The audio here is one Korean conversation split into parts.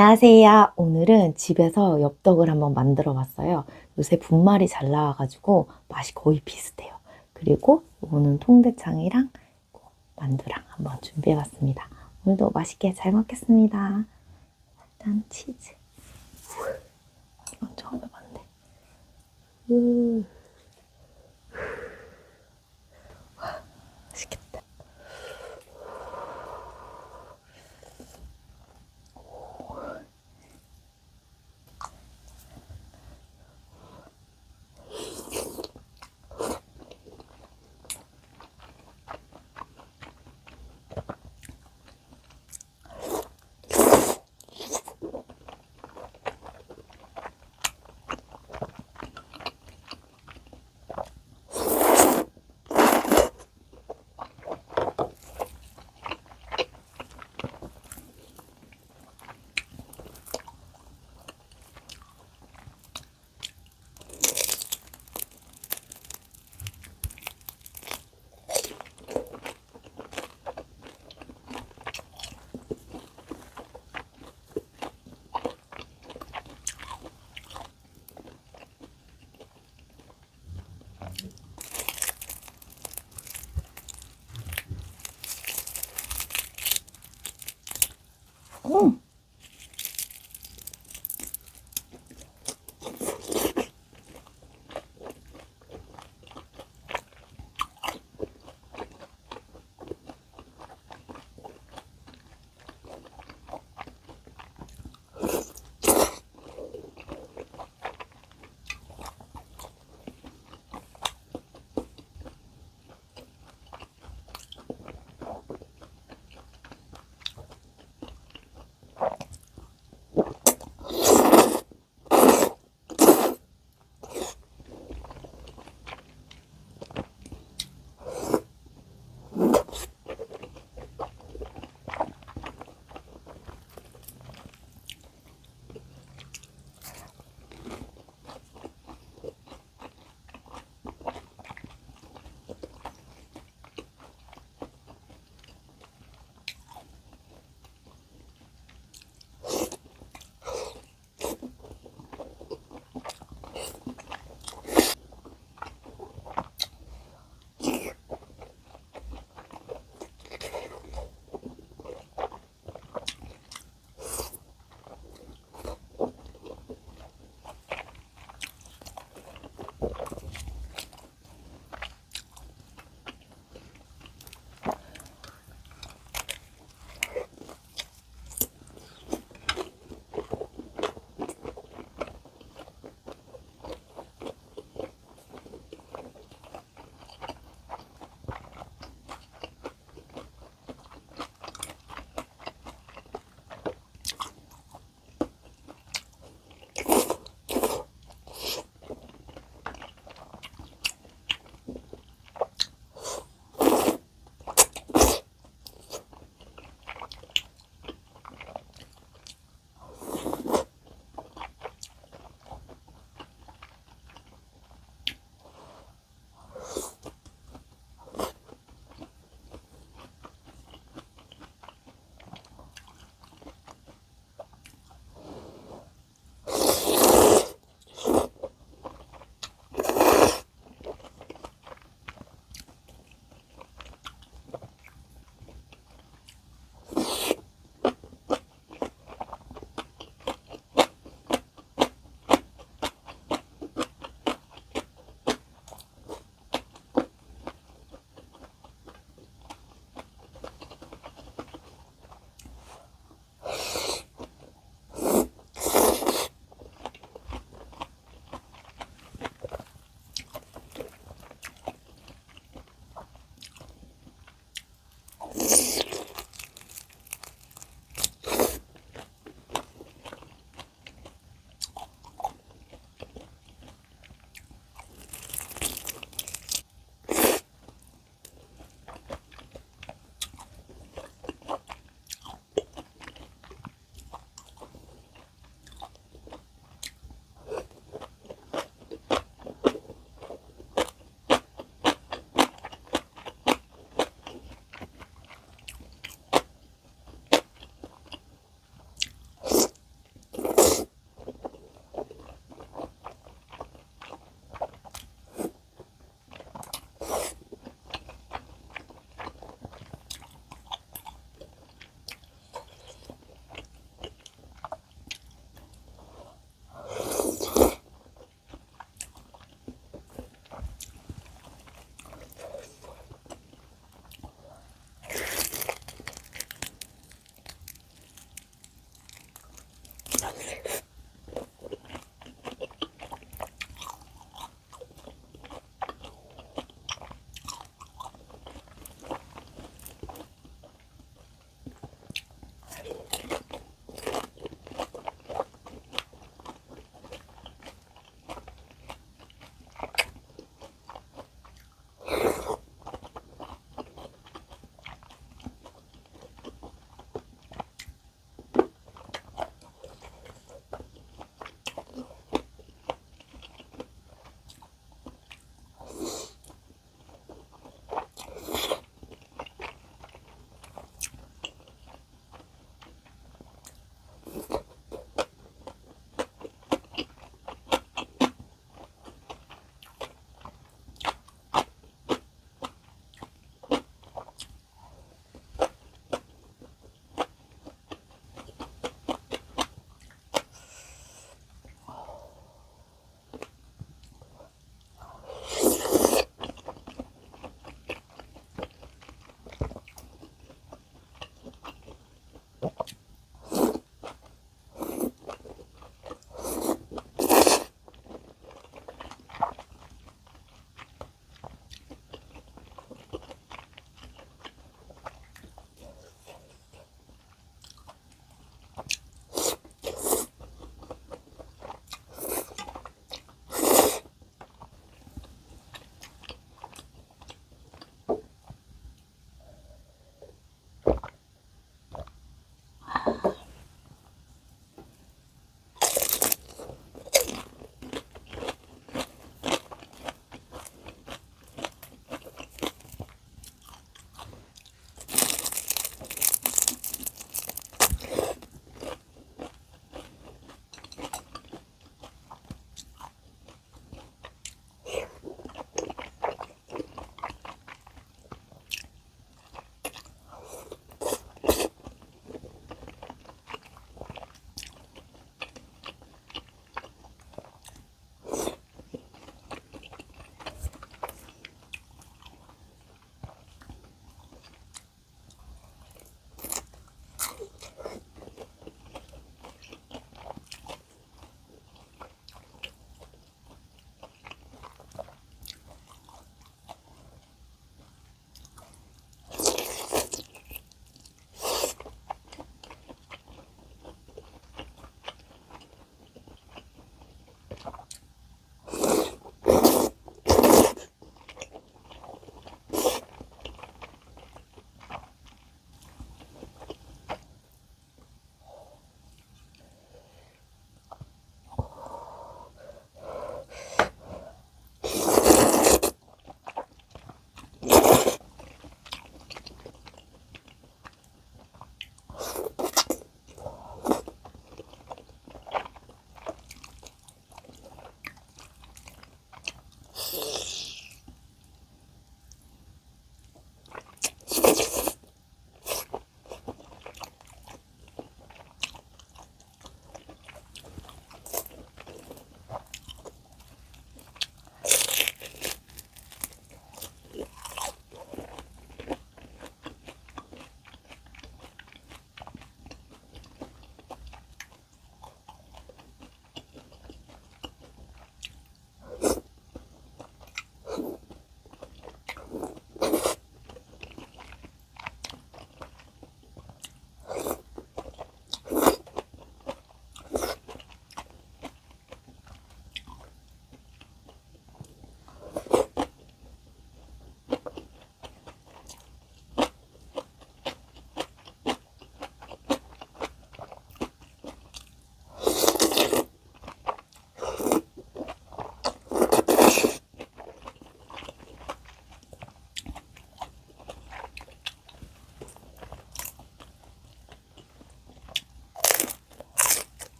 안녕하세요. 오늘은 집에서 엽떡을 한번 만들어 봤어요. 요새 분말이 잘 나와가지고 맛이 거의 비슷해요. 그리고 이거는 통대창이랑 만두랑 한번 준비해 봤습니다. 오늘도 맛있게 잘 먹겠습니다. 일단 치즈. 이건 처음 해봤는데. 음.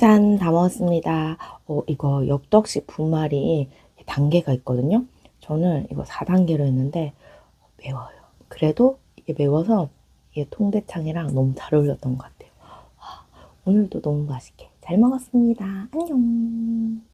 짠, 다 먹었습니다. 어, 이거 엽떡식 분말이 단계가 있거든요. 저는 이거 4단계로 했는데 매워요. 그래도 이게 매워서 이게 통대창이랑 너무 잘 어울렸던 것 같아요. 와, 오늘도 너무 맛있게 잘 먹었습니다. 안녕.